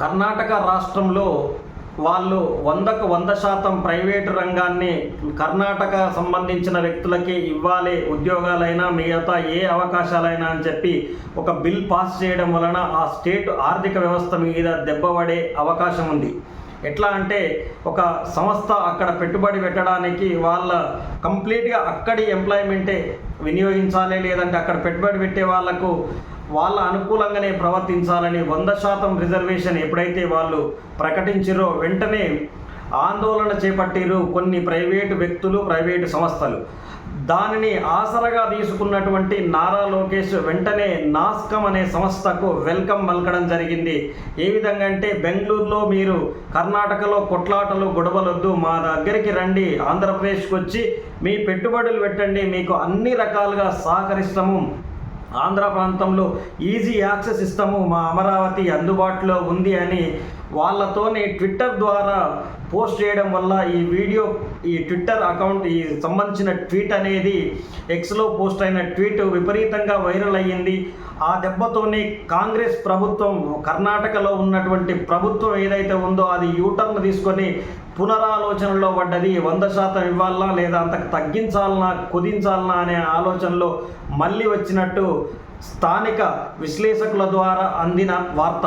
కర్ణాటక రాష్ట్రంలో వాళ్ళు వందకు వంద శాతం ప్రైవేటు రంగాన్ని కర్ణాటక సంబంధించిన వ్యక్తులకి ఇవ్వాలి ఉద్యోగాలైనా మిగతా ఏ అవకాశాలైనా అని చెప్పి ఒక బిల్ పాస్ చేయడం వలన ఆ స్టేట్ ఆర్థిక వ్యవస్థ మీద దెబ్బపడే అవకాశం ఉంది. ఎట్లా అంటే ఒక సంస్థ అక్కడ పెట్టుబడి పెట్టడానికి వాళ్ళ కంప్లీట్గా అక్కడి ఎంప్లాయ్మెంటే వినియోగించాలి లేదంటే అక్కడ పెట్టుబడి పెట్టే వాళ్ళకు వాళ్ళ అనుకూలంగానే ప్రవర్తించాలని వంద శాతం రిజర్వేషన్ ఎప్పుడైతే వాళ్ళు ప్రకటించారో వెంటనే ఆందోళన చేపట్టిరు కొన్ని ప్రైవేటు వ్యక్తులు ప్రైవేటు సంస్థలు. దానిని ఆసరగా తీసుకున్నటువంటి నారా లోకేష్ వెంటనే నాస్కమ్ అనే సంస్థకు వెల్కమ్ పలకడం జరిగింది. ఏ విధంగా అంటే బెంగళూరులో మీరు కర్ణాటకలో కొట్లాటలు గొడవలొద్దు మా దగ్గరికి రండి ఆంధ్రప్రదేశ్కి వచ్చి మీ పెట్టుబడులు పెట్టండి మీకు అన్ని రకాలుగా సహకరిస్తాము. ఆంధ్ర ప్రాంతంలో ఈజీ యాక్సెస్ ఇస్తాము మా అమరావతి అందుబాటులో ఉంది అని వాళ్ళతోనే ట్విట్టర్ ద్వారా పోస్ట్ చేయడం వల్ల ఈ వీడియో ఈ ట్విట్టర్ అకౌంట్ ఈ సంబంధించిన ట్వీట్ అనేది ఎక్స్లో పోస్ట్ అయిన ట్వీట్ విపరీతంగా వైరల్ అయ్యింది. ఆ దెబ్బతోనే కాంగ్రెస్ ప్రభుత్వం కర్ణాటకలో ఉన్నటువంటి ప్రభుత్వం ఏదైతే ఉందో అది యూటర్న్ తీసుకొని పునరాలోచనలో పడ్డది. వంద శాతం ఇవ్వాలనా లేదా అంతకు తగ్గించాలనా కుదించాలనా అనే ఆలోచనలో మళ్ళీ వచ్చినట్టు స్థానిక విశ్లేషకుల ద్వారా అందిన వార్త.